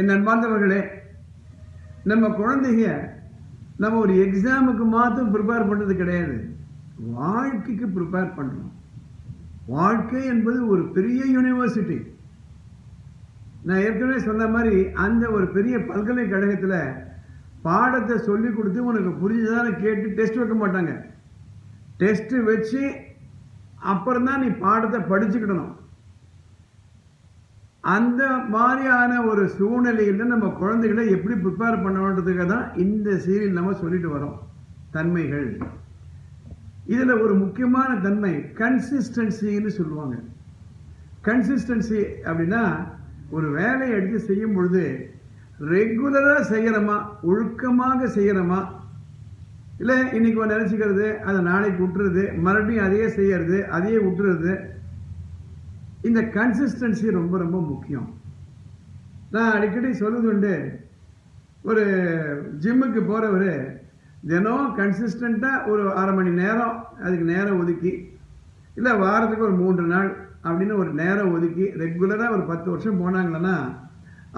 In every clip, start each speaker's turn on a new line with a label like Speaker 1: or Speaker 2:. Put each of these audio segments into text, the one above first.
Speaker 1: என் அன்பார்ந்தவர்களே நம்ம குழந்தைங்க நம்ம ஒரு எக்ஸாமுக்கு மாத்திரம் ப்ரிப்பேர் பண்ணுறது கிடையாது. வாழ்க்கைக்கு ப்ரிப்பேர் பண்ணுறோம் வாழ்க்கை என்பது ஒரு பெரிய யூனிவர்சிட்டி நான் ஏற்கனவே சொன்ன மாதிரி அந்த ஒரு பெரிய பல்கலைக்கழகத்தில் பாடத்தை சொல்லி கொடுத்து உனக்கு புரிஞ்சுதான்னு கேட்டு டெஸ்ட் வைக்க மாட்டாங்க. டெஸ்ட்டு வச்சு அப்புறம் தான் நீ பாடத்தை படிச்சுக்கிடணும். அந்த மாதிரியான ஒரு சூழ்நிலையில் நம்ம குழந்தைகளை எப்படி ப்ரிப்பேர் பண்ணணுன்றதுக்காக தான் இந்த சீரியல் நம்ம சொல்லிட்டு வரோம். தன்மைகள். இதில் ஒரு முக்கியமான தன்மை கன்சிஸ்டன்சின்னு சொல்லுவாங்க. கன்சிஸ்டன்சி அப்படின்னா ஒரு வேலையை எடுத்து செய்யும் பொழுது ரெகுலராக செய்கிறோமா ஒழுக்கமாக செய்கிறோமா இல்லை இன்னைக்கு நினச்சிக்கிறது அதை நாளைக்கு விட்டுறது மறுபடியும் அதையே செய்கிறது அதையே விட்டுறது இந்த கன்சிஸ்டன்சி ரொம்ப ரொம்ப முக்கியம். நான் அடிக்கடி சொல்லுது உண்டு. ஒரு ஜிம்முக்கு போகிறவர் தினம் கன்சிஸ்டண்ட்டாக ஒரு அரை மணி நேரம் அதுக்கு நேரம் ஒதுக்கி இல்லை வாரத்துக்கு ஒரு மூன்று நாள் அப்படின்னு ஒரு நேரம் ஒதுக்கி ரெகுலராக ஒரு பத்து வருஷம் போனாங்கன்னா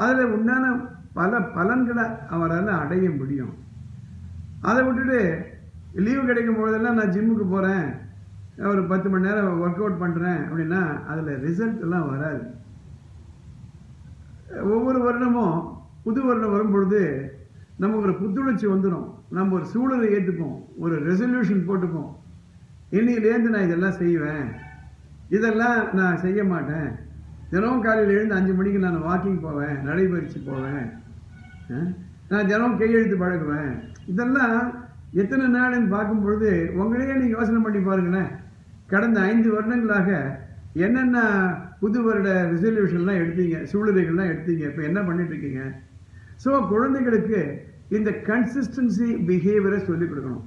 Speaker 1: அதில் உண்டான பல பலன்களை அவரால் அடைய முடியும். அதை விட்டுட்டு லீவு கிடைக்கும் பொழுதெல்லாம் நான் ஜிம்முக்கு போகிறேன் ஒரு பத்து மணி நேரம் ஒர்க் அவுட் பண்ணுறேன் அப்படின்னா அதில் ரிசல்ட் எல்லாம் வராது. ஒவ்வொரு வருடமும் புது வருடம் வரும் பொழுது நமக்கு ஒரு புத்துணர்ச்சி வந்துடும் நம்ம ஒரு சூழலை ஏற்றுப்போம் ஒரு ரெசல்யூஷன் போட்டுப்போம். இன்னையிலேருந்து நான் இதெல்லாம் செய்வேன். இதெல்லாம் நான் செய்ய மாட்டேன். தினமும் காலையில் எழுந்து அஞ்சு மணிக்கு நான் வாக்கிங் போவேன் நடைபயிற்சி போவேன். நான் தினமும் கையெழுத்து பழகுவேன். இதெல்லாம் எத்தனை நாள்னு பார்க்கும் பொழுது உங்களையே நீங்கள் யோசனை பண்ணி பாருங்களேன். கடந்த ஐந்து வருடங்களாக என்னென்ன புது வருட ரெசல்யூஷன்லாம் எடுத்தீங்க சூழ்நிலைகள்லாம் எடுத்தீங்க இப்போ என்ன பண்ணிட்டு இருக்கீங்க ஸோ குழந்தைகளுக்கு இந்த கன்சிஸ்டன்சி பிஹேவியரை சொல்லிக் கொடுக்கணும்.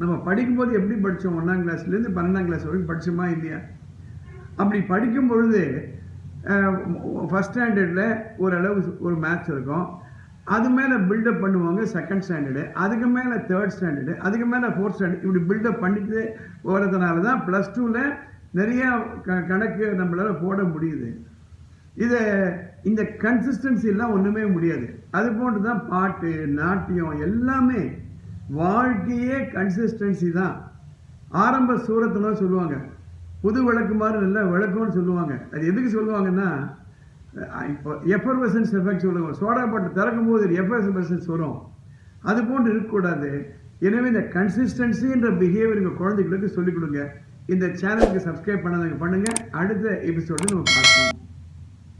Speaker 1: நம்ம படிக்கும்போது எப்படி படித்தோம் ஒன்றாம் கிளாஸ்லேருந்து பன்னெண்டாம் கிளாஸ் வரைக்கும் படித்தோமா இல்லையா? அப்படி படிக்கும் பொழுது ஃபஸ்ட் ஸ்டாண்டர்டில் ஓரளவு ஒரு மேத்ஸ் இருக்கும். அது மேலே பில்டப் பண்ணுவாங்க செகண்ட் ஸ்டாண்டர்டு அதுக்கு மேலே தேர்ட் ஸ்டாண்டர்டு அதுக்கு மேலே ஃபோர்த் ஸ்டாண்டர்ட் இப்படி பில்டப் பண்ணிட்டு போகிறதுனால தான் ப்ளஸ் டூவில் நிறையா க கணக்கு நம்மளால் போட முடியுது. இதை இந்த கன்சிஸ்டன்சிலாம் ஒன்றுமே முடியாது. அது போன்று தான் பாட்டு நாட்டியம் எல்லாமே வாழ்க்கையே கன்சிஸ்டன்சி தான். ஆரம்ப சூரத்தெல்லாம் சொல்லுவாங்க புது விளக்கு மாதிரி நல்ல விளக்கும்னு சொல்லுவாங்க. அது எதுக்கு சொல்லுவாங்கன்னா இப்போ எஃபர்வசன்ஸ் எஃபெக்ட் சொல்லுவோம் சோடா பாட்டு திறக்கும் போது எஃபர்வசன்ஸ் வரும். அது போன்று இருக்கக்கூடாது. எனவே இந்த கன்சிஸ்டன்சின்ற பிஹேவியர் உங்கள் குழந்தைகளுக்கு சொல்லிக் கொடுங்க. இந்த சேனலுக்கு சப்ஸ்கிரைப் பண்ணாதவங்க பண்ணுங்கள் அடுத்த எபிசோடு நம்ம பார்க்கலாம்